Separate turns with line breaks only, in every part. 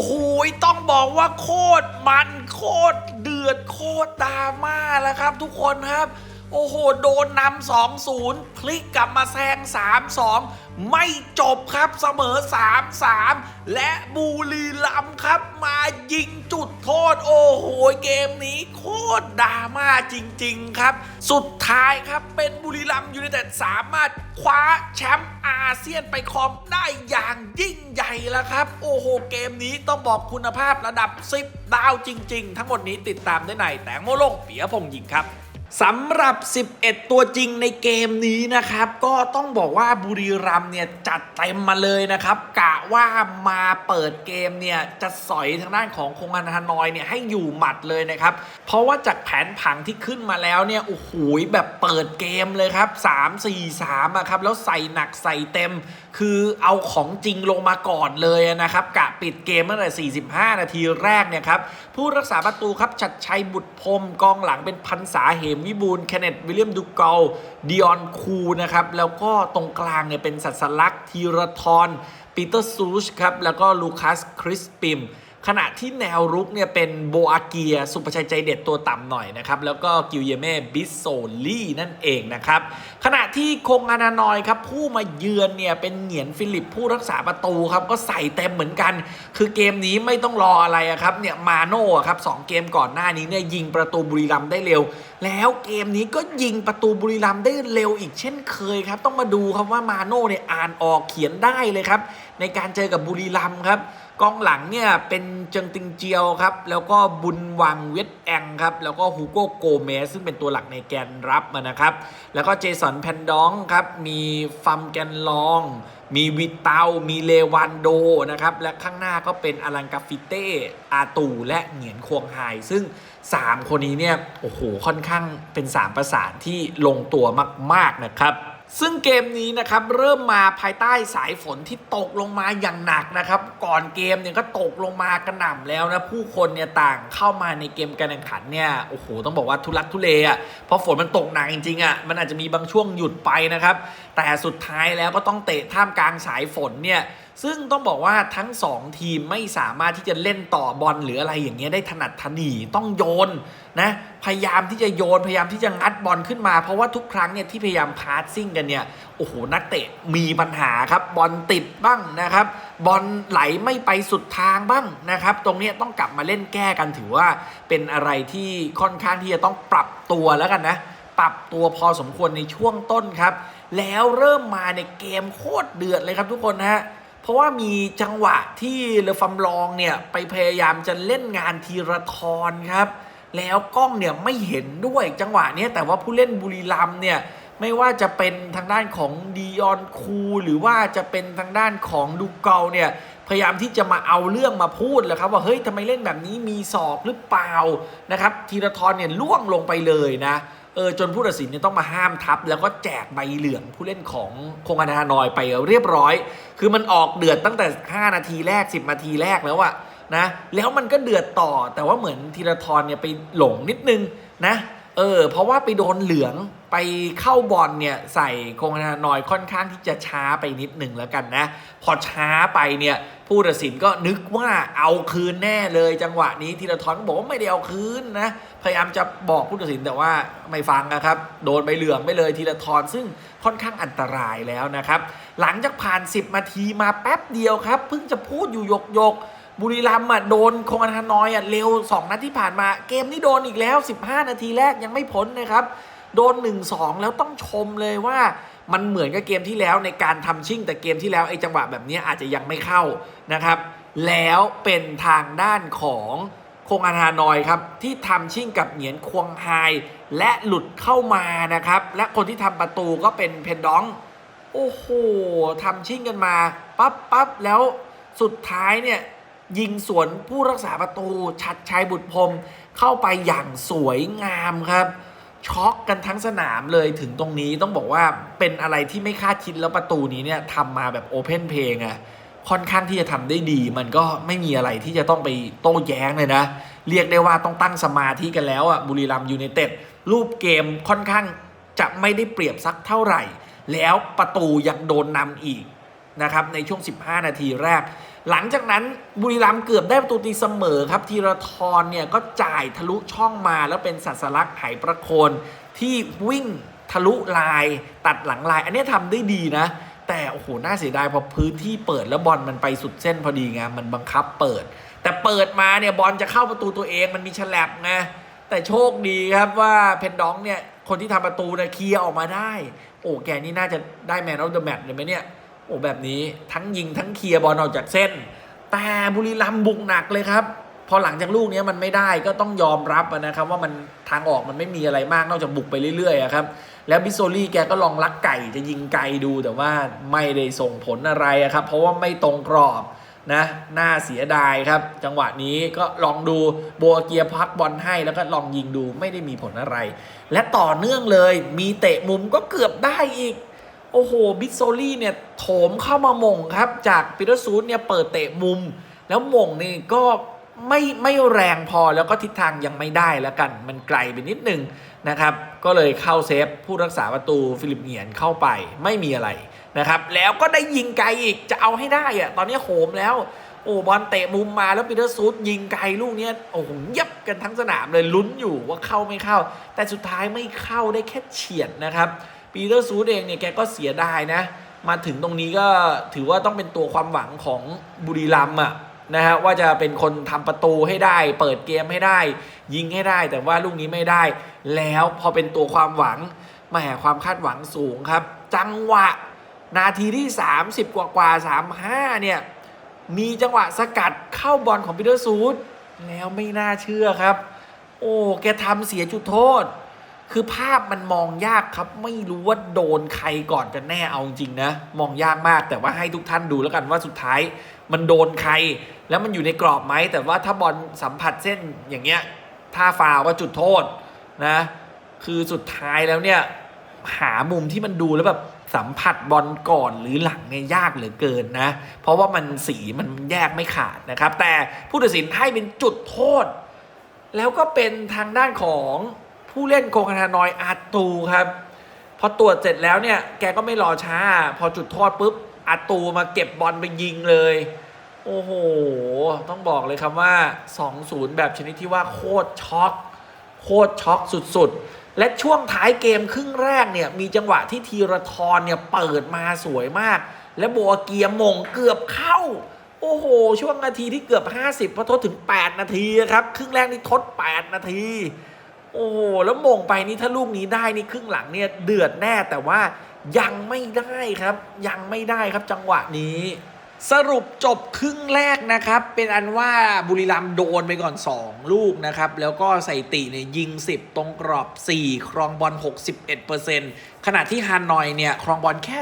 โหต้องบอกว่าโคตรมันโคตรเดือดโคตรดราม่าแล้วครับ ทุกคนครับ โอ้โห โดนนำสองศูนย์พลิกกลับมาแซง3 2ไม่จบครับเสมอ3 3และบุรีรัมย์ครับมายิงจุดโทษ โอ้โห เกมนี้โคตรดราม่าจริง ๆ ครับ สุดท้ายครับเป็นบุรีรัมย์ยูไนเต็ดสามารถคว้าแชมป์อาเซียนไปครองได้อย่างยิ่งใหญ่แล้วครับ โอ้โห เกมนี้ต้องบอกคุณภาพระดับ 10 ดาวจริง ๆ ทั้งหมดนี้ติดตามได้ในแตงโมโลงเปียพงษ์ยิงครับ สำหรับ 11 ตัวจริงในเกมนี้นะครับ ก็ต้องบอกว่าบุรีรัมเนี่ยจัดเต็มมาเลยนะครับ กะว่ามาเปิดเกมเนี่ยจะสอยทางด้านของคงอันฮานอยเนี่ยให้อยู่หมัดเลยนะครับ เพราะว่าจากแผนผังที่ขึ้นมาแล้วเนี่ยโอ้โหแบบเปิดเกมเลยครับ 3 4 3อะครับ แล้วใส่หนักใส่เต็ม คือเอาของจริงลงมาก่อนเลยนะครับ กะปิดเกมตั้งแต่ 45 นาทีแรกเนี่ยครับผู้รักษาประตูครับชัดชัยบุตรพรมกองหลังเป็นพันษาเหมวิบูลย์เคนเนตวิลเลียมดูเกลดิออนคูนะครับ แล้วก็ตรงกลางเนี่ยเป็นสัสลักทีรทรปีเตอร์ซูชครับ แล้วก็ลูคัสคริสปิม ขณะที่แนวรุกเนี่ยเป็นโบอาเกีย สุประชัยใจเด็ดตัวต่ำหน่อยนะครับ แล้วก็กิลเยเม่บิสโซลี่นั่นเองนะครับ ขณะที่คงอานานอยครับ ผู้มาเยือนเนี่ยเป็นเหงียนฟิลิปผู้รักษาประตูครับก็ใส่เต็มเหมือนกัน คือเกมนี้ไม่ต้องรออะไรอะครับเนี่ยมาโน่อะครับสองเกมก่อนหน้านี้เนี่ยยิงประตูบุรีรัมได้เร็ว แล้วเกมนี้ก็ยิงประตูบุรีรัมได้เร็วอีกเช่นเคยครับ ต้องมาดูครับว่ามาโน่เนี่ยอ่านออกเขียนได้เลยครับในการเจอกับบุรีรัมครับ กองหลังเนี่ยเป็นเจิงติงเจียวครับ แล้วก็บุญวังเวทแองครับ แล้วก็ฮูโก้โกเมสซึ่งเป็นตัวหลักในแกนรับนะครับ แล้วก็เจสันแพนดองครับ มีฟัมแกนลอง มีวิตเตามีเลวันโดนะครับ และข้างหน้าก็เป็นอลังกาฟิเต้ อาตู และเหงียนควงไฮซึ่ง 3 คนนี้เนี่ย โอ้โห ค่อนข้างเป็น 3 ประสานที่ลงตัวมาก ๆ นะครับ ซึ่งเกมนี้นะครับเริ่มมาภายใต้สายฝนที่ตกลงมาอย่างหนักนะครับ ก่อนเกมเนี่ยก็ตกลงมากระหน่ำแล้วนะผู้คนเนี่ยต่างเข้ามาในเกมการแข่งขันเนี่ยโอ้โหต้องบอกว่าทุลักทุเลอะเพราะฝนมันตกหนักจริงๆอะมันอาจจะมีบางช่วงหยุดไปนะครับ แต่สุดท้ายแล้วก็ต้องเตะท่ามกลางสายฝนเนี่ยซึ่งต้องบอกว่าทั้ง 2 ทีมไม่สามารถที่จะเล่นต่อบอลหรืออะไรอย่างเงี้ยได้ถนัดถนีต้องโยนนะพยายามที่จะโยนพยายามที่จะงัดบอลขึ้นมา เพราะว่าทุกครั้งเนี่ยที่พยายามพาสซิ่งกันเนี่ยโอ้โหนักเตะมีปัญหาครับบอลติดบ้างนะครับบอลไหลไม่ไปสุดทางบ้างนะครับตรงนี้ต้องกลับมาเล่นแก้กันถือว่าเป็นอะไรที่ค่อนข้างที่จะต้องปรับตัวแล้วกันนะปรับตัวพอสมควรในช่วงต้นครับ แล้วเริ่มมาในเกมโคตรเดือดเลยครับทุกคนนะฮะ เพราะว่ามีจังหวะที่เลอฟัมลองเนี่ยไปพยายามจะเล่นงานทีระทรครับ แล้วกล้องเนี่ยไม่เห็นด้วยจังหวะเนี้ยแต่ว่าผู้เล่นบุรีรัมเนี่ยไม่ว่าจะเป็นทางด้านของดีออนคูหรือว่าจะเป็นทางด้านของดูเกาเนี่ยพยายามที่จะมาเอาเรื่องมาพูดแหละครับ ว่าเฮ้ยทำไมเล่นแบบนี้มีศอกหรือเปล่านะครับ ทีระทรเนี่ยล่วงลงไปเลยนะ เออจนผู้ตัดสินเนี่ยต้องมาห้ามทับ แล้วก็แจกใบเหลืองผู้เล่นของโคงอานานอยไปเรียบร้อย คือมันออกเดือดตั้งแต่ 5 นาทีแรก 10 นาทีแรกแล้วอะนะแล้วมันก็เดือดต่อแต่ว่าเหมือนธีรทรเนี่ยไปหลงนิดนึงนะ เออ เพราะว่าไปโดนเหลืองไปเข้าบอลเนี่ย ใส่คงอานอยค่อนข้างที่จะช้าไปนิดหนึ่งแล้วกันนะ พอช้าไปเนี่ย ผู้ตัดสินก็นึกว่าเอาคืนแน่เลยจังหวะนี้ธีรทรก็บอกว่าไม่ได้เอาคืนนะ พยายามจะบอกผู้ตัดสินแต่ว่าไม่ฟังนะครับ โดนใบเหลืองไปเลยธีรทรซึ่งค่อนข้างอันตรายแล้วนะครับ หลังจากผ่าน 10นาทีมาแป๊บเดียวครับเพิ่งจะพูดอยู่ยกยกๆ บุรีรัมย์อะโดนคงอันธนอยอะเร็ว 2 นัดที่ผ่านมา เกมนี้โดนอีกแล้ว 15 นาทีแรกยังไม่พ้นนะครับ โดน 1-2 แล้วต้องชมเลยว่ามันเหมือนกับเกมที่แล้วในการทำชิ่ง แต่เกมที่แล้วไอ้จังหวะแบบนี้อาจจะยังไม่เข้านะครับ แล้วเป็นทางด้านของคงอาทานอยครับ ที่ทำชิ่งกับเหงียนควงไฮและหลุดเข้ามานะครับ และคนที่ทำประตูก็เป็นเพนดอง โอ้โหทำชิ่งกันมาปั๊บปั๊บแล้วสุดท้ายเนี่ย ยิงสวนผู้รักษาประตูชัดชัยบุตรพรมเข้าไปอย่างสวยงามครับ ช็อกกันทั้งสนามเลยถึงตรงนี้ต้องบอกว่าเป็นอะไรที่ไม่คาดคิดแล้วประตูนี้เนี่ยทำมาแบบโอเพนเพลงอะค่อนข้างที่จะทำได้ดี มันก็ไม่มีอะไรที่จะต้องไปโต้แย้งเลยนะ เรียกได้ว่าต้องตั้งสมาธิกันแล้วอะบุรีรัมยูไนเต็ดรูปเกมค่อนข้างจะไม่ได้เปรียบสักเท่าไหร่ แล้วประตูยังโดนนำอีกนะครับในช่วง 15 นาทีแรก หลังจากนั้นบุรีรัมย์เกือบได้ประตูตีเสมอครับธีรทรเนี่ยก็จ่ายทะลุช่องมาแล้วเป็นสัสลักษ์ไหประโคนที่วิ่งทะลุลายตัดหลังลาย อันนี้ทำได้ดีนะ แต่โอ้โหน่าเสียดายพอพื้นที่เปิดแล้วบอลมันไปสุดเส้นพอดีไงมันบังคับเปิด แต่เปิดมาเนี่ยบอลจะเข้าประตูตัวเองมันมีฉลับไงแต่โชคดีครับว่าเพนดองเนี่ยคนที่ทำประตูเนี่ยเคลียร์ออกมาได้ โอ้แกนี่น่าจะได้แมนออฟเดอะแมตช์เลยไหมเนี่ย โอ้แบบนี้ทั้งยิงทั้งเคลียร์บอลออกจากเส้น แต่บุรีรัมย์บุกหนักเลยครับพอหลังจากลูกนี้มันไม่ได้ก็ต้องยอมรับนะครับ ว่ามันทางออกมันไม่มีอะไรมากนอกจากบุกไปเรื่อยๆครับแล้วบิโซลี่แกก็ลองลักไก่จะยิงไกลดูแต่ว่าไม่ได้ส่งผลอะไระครับ เพราะว่าไม่ตรงกรอบนะน่าเสียดายครับ จังหวะนี้ก็ลองดูโบเกียพักบอลให้แล้วก็ลองยิงดูไม่ได้มีผลอะไร และต่อเนื่องเลยมีเตะมุมก็เกือบได้อีก โอ้โห บิสโซลี่เนี่ย โถมเข้ามาหม่งครับ จากปีเตอร์ซูดเนี่ยเปิดเตะมุม แล้วหม่งนี่ก็ไม่ไม่แรงพอแล้วก็ทิศทางยังไม่ได้แล้วกัน มันไกลไปนิดนึงนะครับ ก็เลยเข้าเซฟผู้รักษาประตูฟิลิปเงียนเข้าไปไม่มีอะไรนะครับ แล้วก็ได้ยิงไกลอีกจะเอาให้ได้อะตอนนี้โหมแล้วโอ้บอลเตะมุมมาแล้วปีเตอร์ซูดยิงไกลลูกเนี้ยโอ้โหเย็บกันทั้งสนามเลยลุ้นอยู่ว่าเข้าไม่เข้า แต่สุดท้ายไม่เข้าได้แค่เฉียดนะครับปีเตอร์ซูดเองเนี่ยแกก็เสียดายนะ มาถึงตรงนี้ก็ถือว่าต้องเป็นตัวความหวังของบุรีรัมย์อะนะฮะว่าจะเป็นคนทำประตูให้ได้ เปิดเกมให้ได้ ยิงให้ได้ แต่ว่าลูกนี้ไม่ได้ แล้วพอเป็นตัวความหวังแหมความคาดหวังสูงครับ จังหวะ นาทีที่ 30 กว่ากว่า35 เนี่ย มีจังหวะสกัดเข้าบอลของปีเตอร์ซูดแล้วไม่น่าเชื่อครับ โอ้แกทำเสียจุดโทษ คือภาพมันมองยากครับ ไม่รู้ว่าโดนใครก่อนกันแน่เอาจริงนะ มองยากมากแต่ว่าให้ทุกท่านดูแล้วกันว่าสุดท้ายมันโดนใคร แล้วมันอยู่ในกรอบไหม แต่ว่าถ้าบอลสัมผัสเส้นอย่างเงี้ยถ้าฟาวก็จุดโทษนะ คือสุดท้ายแล้วเนี่ย หามุมที่มันดูแล้วแบบสัมผัสบอลก่อนหรือหลังเนี่ยยากเหลือเกินนะ เพราะว่ามันสีมันแยกไม่ขาดนะครับ แต่ผู้ตัดสินให้เป็นจุดโทษ แล้วก็เป็นทางด้านของ ผู้เล่นโคคาทานอยอาตูครับ พอตรวจเสร็จแล้วเนี่ย แกก็ไม่รอช้า พอจุดโทษปุ๊บอาตูมาเก็บบอลไปยิงเลย โอ้โห ต้องบอกเลยครับว่า 2-0 แบบชนิดที่ว่าโคตรช็อกโคตรช็อกสุดๆ และช่วงท้ายเกมครึ่งแรกเนี่ย มีจังหวะที่ทีรทรเนี่ยเปิดมาสวยมาก และโบเกียมงเกือบเข้า โอ้โห ช่วงนาทีที่เกือบ 50พอทดถึง 8 นาทีครับ ครึ่งแรกนี่ทด 8 นาที โอ้โหแล้วมงไปนี่ถ้าลูกนี้ได้นี่ครึ่งหลังเนี่ยเดือดแน่แต่ว่ายังไม่ได้ครับ ยังไม่ได้ครับจังหวะนี้ สรุปจบครึ่งแรกนะครับ เป็นอันว่าบุรีรัมย์โดนไปก่อน 2 ลูกนะครับ แล้วก็ใส่ติเนี่ยยิง 10 ตรงกรอบ 4 ครองบอล 61%ขณะที่ฮานอยเนี่ยครองบอลแค่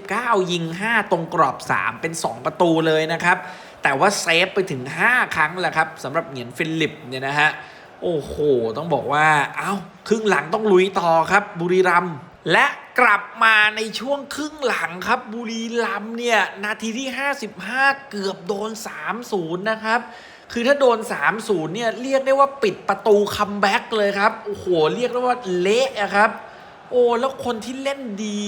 39 ยิง 5 ตรงกรอบ 3 เป็น 2 ประตูเลยนะครับ แต่ว่าเซฟไปถึง 5 ครั้งแหละครับสำหรับเหงียนฟิลิปเนี่ยนะฮะ โอ้โห ต้องบอกว่า เอา้า ครึ่งหลังต้องลุยต่อครับ บุรีรัมย์และกลับมาในช่วงครึ่งหลังครับ บุรีรัมย์เนี่ย นาทีที่ 55 เกือบโดน 3-0 นะครับ คือถ้าโดน 3-0 เนี่ย เรียกได้ว่าปิดประตูคัมแบ็กเลยครับ โอ้โห เรียกได้ว่าเละอะครับ โอ้แล้วคนที่เล่นดี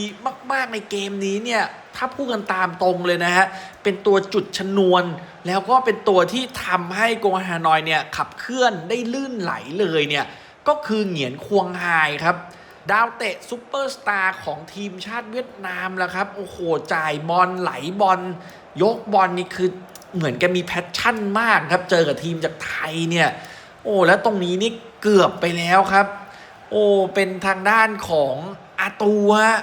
มาก ๆ ในเกมนี้เนี่ย ถ้าพูดกันตามตรงเลยนะฮะ เป็นตัวจุดชนวน แล้วก็เป็นตัวที่ทำให้โกฮานอยเนี่ย ขับเคลื่อนได้ลื่นไหลเลยเนี่ย ก็คือเหงียนควงไฮครับ ดาวเตะซูเปอร์สตาร์ของทีมชาติเวียดนามแล้วครับ โอ้โห จ่ายบอลไหลบอลยกบอลนี่คือเหมือนแกมีแพชชั่นมากครับ เจอกับทีมจากไทยเนี่ย โอ้แล้วตรงนี้นี่เกือบไปแล้วครับ โอ้เป็นทางด้านของอาตูฮะ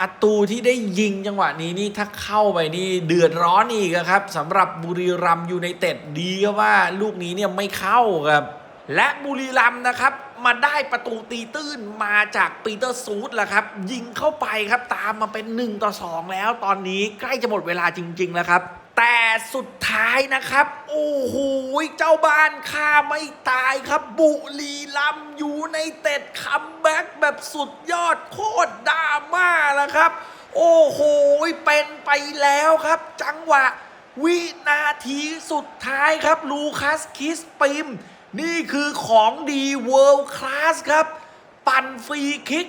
อาตูที่ได้ยิงจังหวะนี้นี่ถ้าเข้าไปนี่เดือดร้อนอีกครับสำหรับบุรีรัมยูไนเต็ดดีก็ว่าลูกนี้เนี่ยไม่เข้าครับและบุรีรัมย์นะครับมาได้ประตูตีตื้นมาจากปีเตอร์ซูดแหละครับ ยิงเข้าไปครับตามมาเป็น 1 ต่อ 2 แล้วตอนนี้ใกล้จะหมดเวลาจริง ๆ แล้วครับ แต่สุดท้ายนะครับ โอ้โหเจ้าบ้านฆ่าไม่ตายครับ บุรีรัมย์ยูไนเต็ดคัมแบ็กแบบสุดยอดโคตรดราม่าแล้วครับ โอ้โหเป็นไปแล้วครับ จังหวะ วินาทีสุดท้ายครับ ลูคัสคิสปิม นี่คือของดีเวิลด์คลาสครับ ปั่นฟรีคิก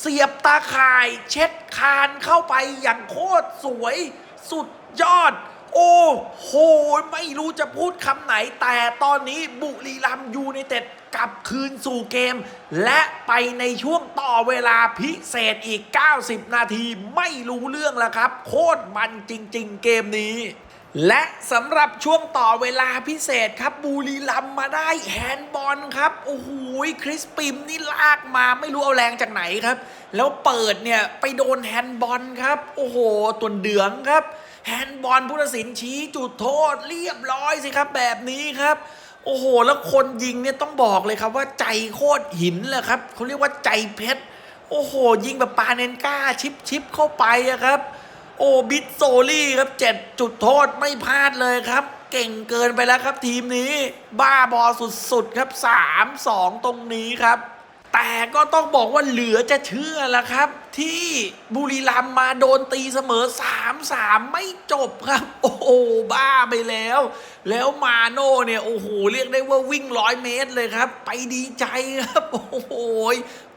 เสียบตาข่าย เช็ดคานเข้าไปอย่างโคตรสวย สุดยอด โอ้โห ไม่รู้จะพูดคำไหน แต่ตอนนี้บุรีรัมย์ยูไนเต็ดกลับคืนสู่เกม และไปในช่วงต่อเวลาพิเศษอีก 90 นาทีไม่รู้เรื่องแล้วครับ โคตรมันจริง ๆ เกมนี้และสำหรับช่วงต่อเวลาพิเศษครับบุรีรัมมาได้แฮนด์บอลครับ โอ้โหคริสปิมนี่ลากมาไม่รู้เอาแรงจากไหนครับ แล้วเปิดเนี่ยไปโดนแฮนด์บอลครับ โอ้โหตัวเดืองครับ แฮนด์บอลผู้ตัดสินชี้จุดโทษเรียบร้อยสิครับแบบนี้ครับ โอ้โห แล้วคนยิงเนี่ยต้องบอกเลยครับว่าใจโคตรหินเลยครับเขาเรียกว่าใจเพชรโอ้โห ยิงแบบปาเนนก้าชิปชิปเข้าไปอะครับ โอ้บิดโซลี่ครับเจ็ดจุดโทษไม่พลาดเลยครับ เก่งเกินไปแล้วครับทีมนี้ บ้าบอสุดๆครับ3-2ตรงนี้ครับ แต่ก็ต้องบอกว่าเหลือจะเชื่อละครับ ที่บุรีรัมมาโดนตีเสมอ 3-3 ไม่จบครับ โอ้โหบ้าไปแล้ว แล้วมาโน่เนี่ย โอ้โห เรียกได้ว่าวิ่งร้อยเมตรเลยครับ ไปดีใจครับ โอ้โห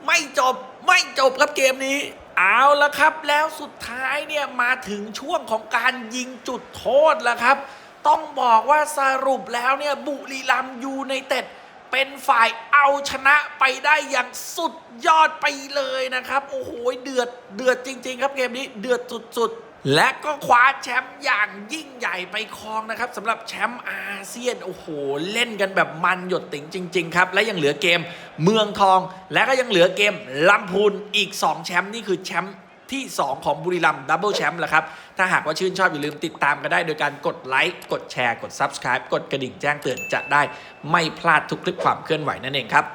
ไม่จบไม่จบครับเกมนี้เอาละครับ แล้วสุดท้ายเนี่ย มาถึงช่วงของการยิงจุดโทษแล้วครับ ต้องบอกว่าสรุปแล้วเนี่ยบุรีรัมย์ยูไนเต็ด เป็นฝ่ายเอาชนะไปได้อย่างสุดยอดไปเลยนะครับ โอ้โหเดือดเดือดจริง ๆ ครับเกมนี้เดือดสุด ๆและก็คว้าแชมป์อย่างยิ่งใหญ่ไปครองนะครับสำหรับแชมป์อาเซียนโอ้โห เล่นกันแบบมันหยดติ๋งจริง ๆ ครับ และยังเหลือเกมเมืองทอง และก็ยังเหลือเกมลำพูนอีก 2 แชมป์นี่คือแชมป์ ที่ 2 ของบุรีรัมย์ดับเบิลแชมป์แหละครับ ถ้าหากว่าชื่นชอบอย่าลืมติดตามกันได้ โดยการกดไลค์ กดแชร์ กด Subscribe กดกระดิ่งแจ้งเตือนจะได้ไม่พลาดทุกคลิปความเคลื่อนไหวนั่นเองครับ